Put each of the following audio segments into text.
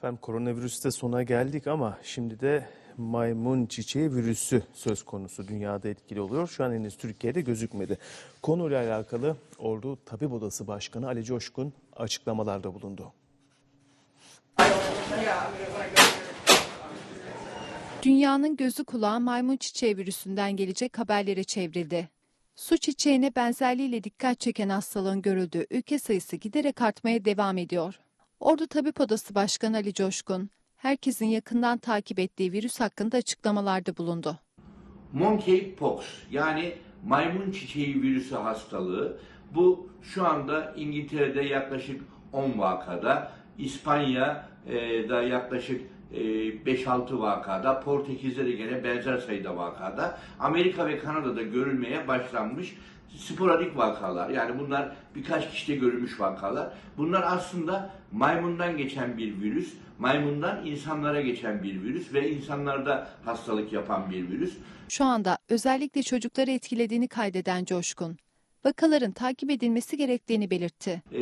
Efendim koronavirüste sona geldik ama şimdi de maymun çiçeği virüsü söz konusu. Dünyada etkili oluyor. Şu an henüz Türkiye'de gözükmedi. Konuyla alakalı Ordu Tabip Odası Başkanı Ali Coşkun açıklamalarda bulundu. Dünyanın gözü kulağı maymun çiçeği virüsünden gelecek haberlere çevrildi. Su çiçeğine benzerliğiyle dikkat çeken hastalığın görüldüğü ülke sayısı giderek artmaya devam ediyor. Ordu Tabip Odası Başkanı Ali Coşkun, herkesin yakından takip ettiği virüs hakkında açıklamalarda bulundu. Monkeypox yani maymun çiçeği virüsü hastalığı bu şu anda İngiltere'de yaklaşık 10 vakada, İspanya'da yaklaşık e, 5-6 vakada, Portekiz'de de gene benzer sayıda vakada, Amerika ve Kanada'da görülmeye başlanmış sporadik vakalar. Yani bunlar birkaç kişide görülmüş vakalar. Bunlar aslında maymundan geçen bir virüs, maymundan insanlara geçen bir virüs ve insanlarda hastalık yapan bir virüs. Şu anda özellikle çocukları etkilediğini kaydeden Coşkun, vakaların takip edilmesi gerektiğini belirtti. e,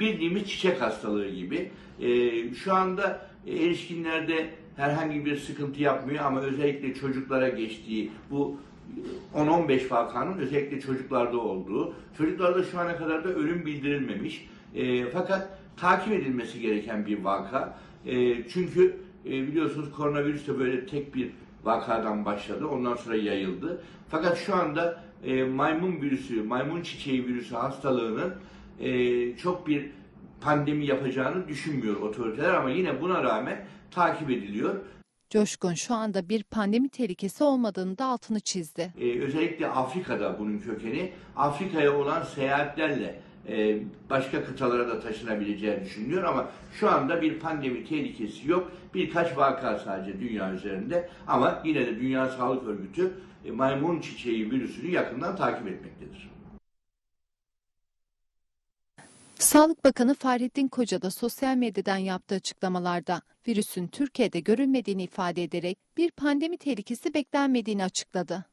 bildiğimiz çiçek hastalığı gibi. E, şu anda e, erişkinlerde herhangi bir sıkıntı yapmıyor ama özellikle çocuklara geçtiği bu 10-15 vakanın özellikle çocuklarda olduğu, çocuklarda şu ana kadar da ölüm bildirilmemiş. E, fakat takip edilmesi gereken bir vaka. E, çünkü e, biliyorsunuz koronavirüs de böyle tek bir vakadan başladı. Ondan sonra yayıldı. Fakat şu anda e, maymun virüsü, maymun çiçeği virüsü hastalığının e, çok bir pandemi yapacağını düşünmüyor otoriteler ama yine buna rağmen takip ediliyor. Coşkun şu anda bir pandemi tehlikesi olmadığını da altını çizdi. Ee, özellikle Afrika'da bunun kökeni Afrika'ya olan seyahatlerle başka kıtalara da taşınabileceği düşünülüyor ama şu anda bir pandemi tehlikesi yok. Birkaç vaka sadece dünya üzerinde ama yine de Dünya Sağlık Örgütü e, maymun çiçeği virüsünü yakından takip etmektedir. Sağlık Bakanı Fahrettin Koca da sosyal medyadan yaptığı açıklamalarda virüsün Türkiye'de görülmediğini ifade ederek bir pandemi tehlikesi beklenmediğini açıkladı.